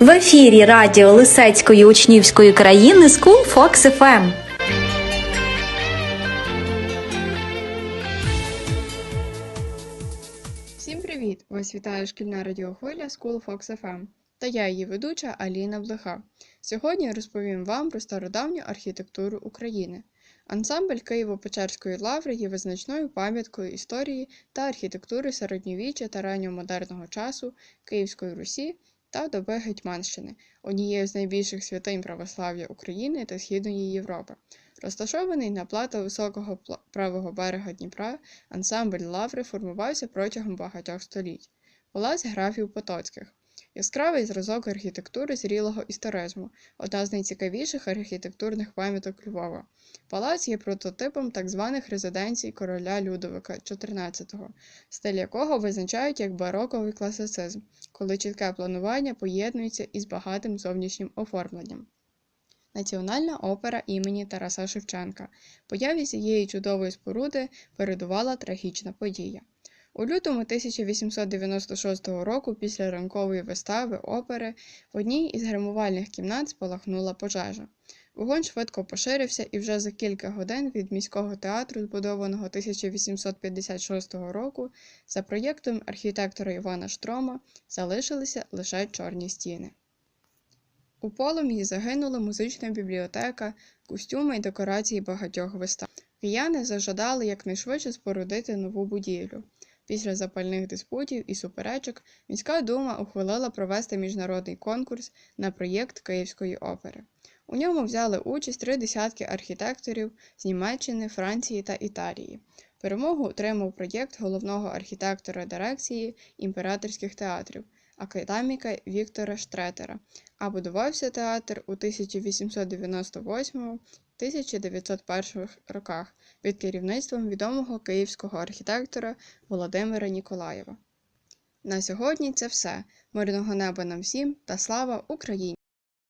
В ефірі радіо Лисецької учнівської країни School Fox FM. Всім привіт! Вас вітає шкільна радіохвиля School Fox FM та я її ведуча Аліна Блиха. Сьогодні розповім вам про стародавню архітектуру України. Ансамбль Києво-Печерської лаври є визначною пам'яткою історії та архітектури середньовіччя та ранньомодерного часу Київської Русі та доби Гетьманщини, однією з найбільших святинь православ'я України та Східної Європи. Розташований на плато високого правого берега Дніпра, ансамбль лаври формувався протягом багатьох століть. Палац графів Потоцьких яскравий зразок архітектури зрілого історизму, одна з найцікавіших архітектурних пам'яток Львова. Палац є прототипом так званих резиденцій короля Людовика XIV, стиль якого визначають як бароковий класицизм, коли чітке планування поєднується із багатим зовнішнім оформленням. Національна опера імені Тараса Шевченка. Появі цієї чудової споруди передувала трагічна подія. У лютому 1896 року, після ранкової вистави опери, в одній із гримувальних кімнат спалахнула пожежа. Вогонь швидко поширився, і вже за кілька годин від міського театру, збудованого 1856 року, за проєктом архітектора Івана Штрома, залишилися лише чорні стіни. У полум'ї загинула музична бібліотека, костюми й декорації багатьох вистав. Кияни зажадали якнайшвидше спорудити нову будівлю. Після запальних диспутів і суперечок міська дума ухвалила провести міжнародний конкурс на проєкт Київської опери. У ньому взяли участь три десятки архітекторів з Німеччини, Франції та Італії. Перемогу отримав проєкт головного архітектора дирекції імператорських театрів, академіка Віктора Штретера, а будувався театр у 1898-1901 роках під керівництвом відомого київського архітектора Володимира Ніколаєва. На сьогодні це все. Мирного неба нам всім та слава Україні!